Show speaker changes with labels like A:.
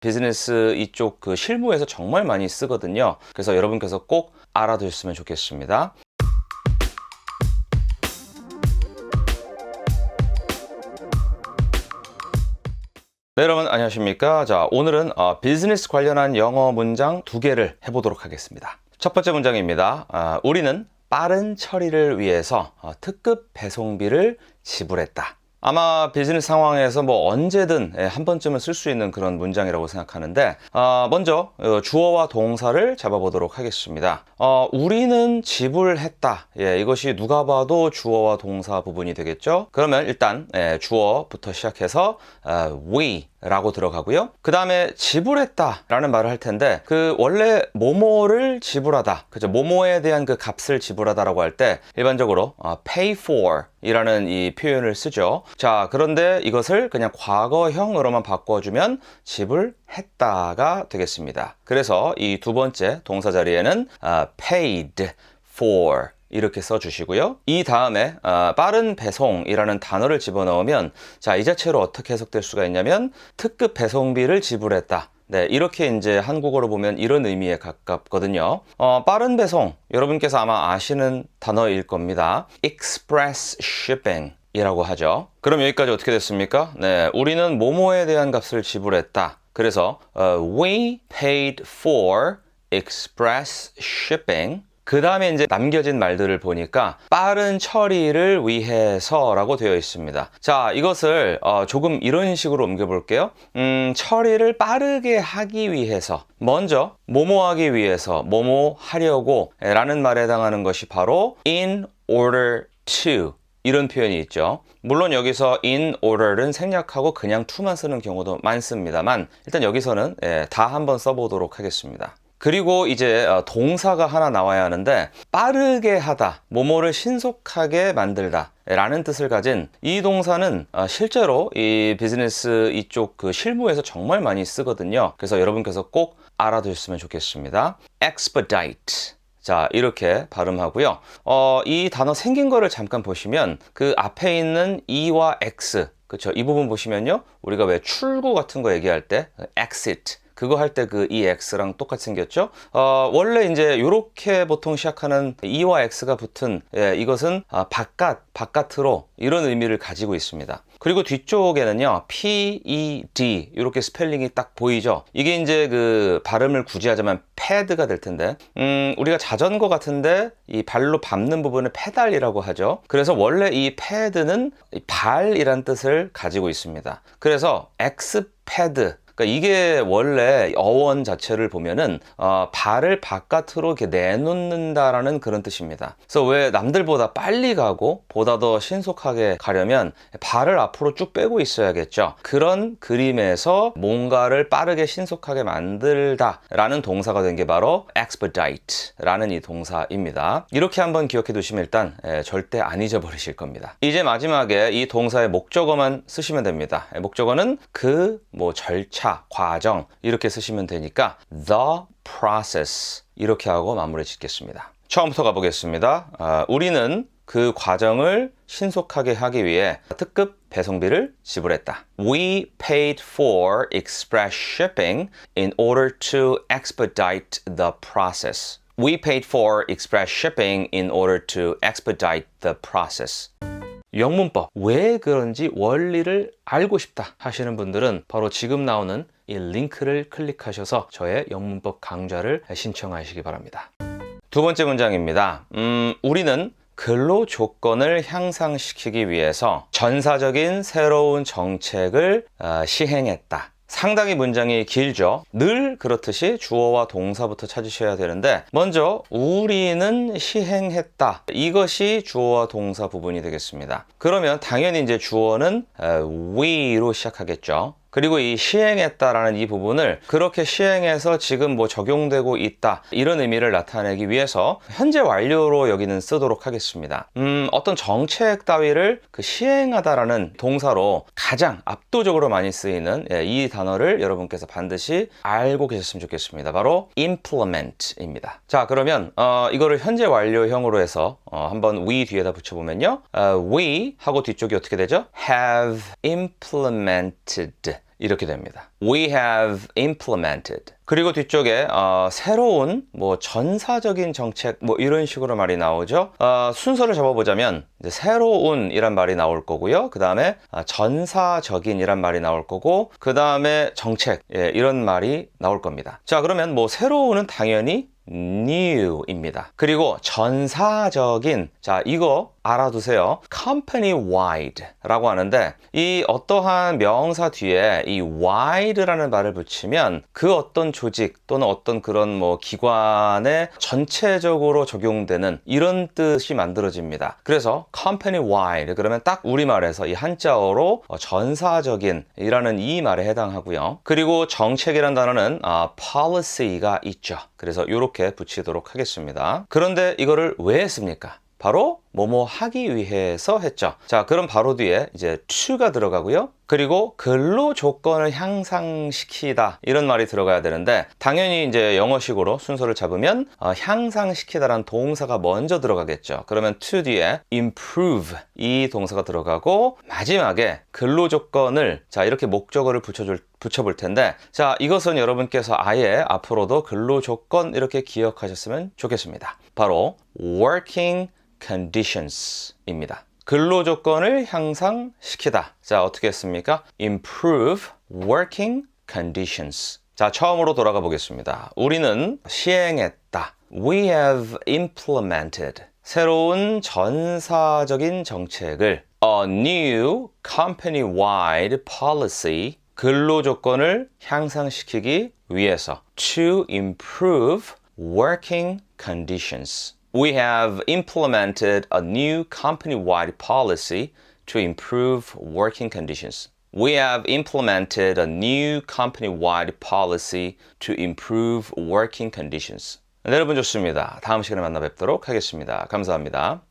A: 비즈니스 이쪽 그 실무에서 정말 많이 쓰거든요. 그래서 여러분께서 꼭 알아두셨으면 좋겠습니다. 네, 여러분 안녕하십니까? 자, 오늘은 어, 비즈니스 관련한 영어 문장 두 개를 해보도록 하겠습니다. 첫 번째 문장입니다. 아, 우리는 빠른 처리를 위해서 어, 특급 배송비를 지불했다. 아마 비즈니스 상황에서 뭐 언제든 예, 한 번쯤은 쓸 수 있는 그런 문장이라고 생각하는데 어, 먼저 어, 주어와 동사를 잡아보도록 하겠습니다. 어, 우리는 지불했다. 예, 이것이 누가 봐도 주어와 동사 부분이 되겠죠. 그러면 일단 예, 주어부터 시작해서 어, we 라고 들어가고요. 그 다음에 지불했다 라는 말을 할 텐데 그 원래 모모를 지불하다 그죠 모모에 대한 그 값을 지불하다 라고 할 때 일반적으로 어, pay for 이라는 이 표현을 쓰죠. 자 그런데 이것을 그냥 과거형으로만 바꿔주면 지불했다가 되겠습니다. 그래서 이 두 번째 동사 자리에는 어, paid for 이렇게 써주시고요. 이 다음에 어, 빠른 배송이라는 단어를 집어넣으면 자 이 자체로 어떻게 해석될 수가 있냐면 특급 배송비를 지불했다. 네, 이렇게 이제 한국어로 보면 이런 의미에 가깝거든요. 어, 빠른 배송, 여러분께서 아마 아시는 단어일 겁니다. express shipping. 이라고 하죠. 그럼 여기까지 어떻게 됐습니까? 네, 우리는 모모에 대한 값을 지불했다. 그래서 어, we paid for express shipping. 그 다음에 이제 남겨진 말들을 보니까 빠른 처리를 위해서라고 되어 있습니다. 자, 이것을 어, 조금 이런 식으로 옮겨볼게요. 음, 처리를 빠르게 하기 위해서 먼저 뭐뭐 하기 위해서 뭐뭐 하려고 라는 말에 해당하는 것이 바로 in order to 이런 표현이 있죠. 물론 여기서 in order는 생략하고 그냥 to만 쓰는 경우도 많습니다만 일단 여기서는 예, 다 한번 써보도록 하겠습니다. 그리고 이제 어, 동사가 하나 나와야 하는데 빠르게 하다, 모모를 신속하게 만들다 라는 뜻을 가진 이 동사는 어, 실제로 이 비즈니스 이쪽 그 실무에서 정말 많이 쓰거든요. 그래서 여러분께서 꼭 알아두셨으면 좋겠습니다. expedite 자, 이렇게 발음하고요. 어, 이 단어 생긴 거를 잠깐 보시면 그 앞에 있는 E와 X, 그쵸? 이 부분 보시면요. 우리가 왜 출구 같은 거 얘기할 때 exit, 그거 할 때 그 EX랑 똑같이 생겼죠. 어, 원래 이제 이렇게 보통 시작하는 E와 X가 붙은 예, 이것은 아, 바깥, 바깥으로 이런 의미를 가지고 있습니다. 그리고 뒤쪽에는요, P, E, D 이렇게 스펠링이 딱 보이죠. 이게 이제 그 발음을 굳이 하자면 패드가 될 텐데, 음, 우리가 자전거 같은데 이 발로 밟는 부분을 페달이라고 하죠. 그래서 원래 이 패드는 발이란 뜻을 가지고 있습니다. 그래서 X 패드 그러니까 이게 원래 어원 자체를 보면은 어, 발을 바깥으로 이렇게 내놓는다라는 그런 뜻입니다. 그래서 왜 남들보다 빨리 가고 보다 더 신속하게 가려면 발을 앞으로 쭉 빼고 있어야겠죠. 그런 그림에서 뭔가를 빠르게 신속하게 만들다라는 동사가 된 게 바로 expedite라는 이 동사입니다. 이렇게 한번 기억해 두시면 일단 예, 절대 안 잊어버리실 겁니다. 이제 마지막에 이 동사의 목적어만 쓰시면 됩니다. 예, 목적어는 그 뭐 절차 과정 이렇게 쓰시면 되니까 the process 이렇게 하고 마무리 짓겠습니다. 처음부터 가보겠습니다. 아, 우리는 그 과정을 신속하게 하기 위해 특급 배송비를 지불했다. We paid for express shipping in order to expedite the process. We paid for express shipping in order to expedite the process. 영문법 왜 그런지 원리를 알고 싶다 하시는 분들은 바로 지금 나오는 이 링크를 클릭하셔서 저의 영문법 강좌를 신청하시기 바랍니다. 두 번째 문장입니다. 음, 우리는 근로 조건을 향상시키기 위해서 전사적인 새로운 정책을 어, 시행했다. 상당히 문장이 길죠. 늘 그렇듯이 주어와 동사부터 찾으셔야 되는데 먼저 우리는 시행했다. 이것이 주어와 동사 부분이 되겠습니다. 그러면 당연히 이제 주어는 we로 시작하겠죠. 그리고 이 시행했다라는 이 부분을 그렇게 시행해서 지금 뭐 적용되고 있다 이런 의미를 나타내기 위해서 현재 완료로 여기는 쓰도록 하겠습니다. 음, 어떤 정책 따위를 그 시행하다라는 동사로 가장 압도적으로 많이 쓰이는 예, 이 단어를 여러분께서 반드시 알고 계셨으면 좋겠습니다. 바로 implement입니다. 자 그러면 어, 이거를 현재 완료형으로 해서 어, 한번 we 뒤에다 붙여보면요. 어, we 하고 뒤쪽이 어떻게 되죠? have implemented 이렇게 됩니다. We have implemented. 그리고 뒤쪽에 어, 새로운 뭐 전사적인 정책 뭐 이런 식으로 말이 나오죠. 어, 순서를 잡아보자면 새로운이란 말이 나올 거고요. 그 다음에 전사적인이란 말이 나올 거고 그 다음에 정책 예, 이런 말이 나올 겁니다. 자 그러면 뭐 새로운은 당연히 new입니다. 그리고 전사적인 자 이거 알아두세요. company wide라고 하는데 이 어떠한 명사 뒤에 이 wide라는 말을 붙이면 그 어떤 조직 또는 어떤 그런 뭐 기관에 전체적으로 적용되는 이런 뜻이 만들어집니다. 그래서 company wide 그러면 딱 우리말에서 이 한자어로 전사적인 이라는 이 말에 해당하고요. 그리고 정책이란 단어는 아, policy가 있죠. 그래서 이렇게 붙이도록 하겠습니다. 그런데 이거를 왜 했습니까? 바로 뭐뭐 하기 위해서 했죠. 자, 그럼 바로 뒤에 이제 to가 들어가고요. 그리고 근로 조건을 향상시키다 이런 말이 들어가야 되는데 당연히 이제 영어식으로 순서를 잡으면 어, 향상시키다라는 동사가 먼저 들어가겠죠. 그러면 to 뒤에 improve 이 동사가 들어가고 마지막에 근로 조건을 자 이렇게 목적어를 붙여줄 붙여볼 텐데 자 이것은 여러분께서 아예 앞으로도 근로 조건 이렇게 기억하셨으면 좋겠습니다. 바로 working conditions입니다. 근로 조건을 향상시키다. 자, 어떻게 했습니까? improve working conditions. 자, 처음으로 돌아가 보겠습니다. 우리는 시행했다. We have implemented. 새로운 전사적인 정책을 a new company-wide policy 근로 조건을 향상시키기 위해서 to improve working conditions. We have implemented a new company-wide policy to improve working conditions. We have implemented a new company-wide policy to improve working conditions. 네, 여러분 좋습니다. 다음 시간에 만나 뵙도록 하겠습니다. 감사합니다.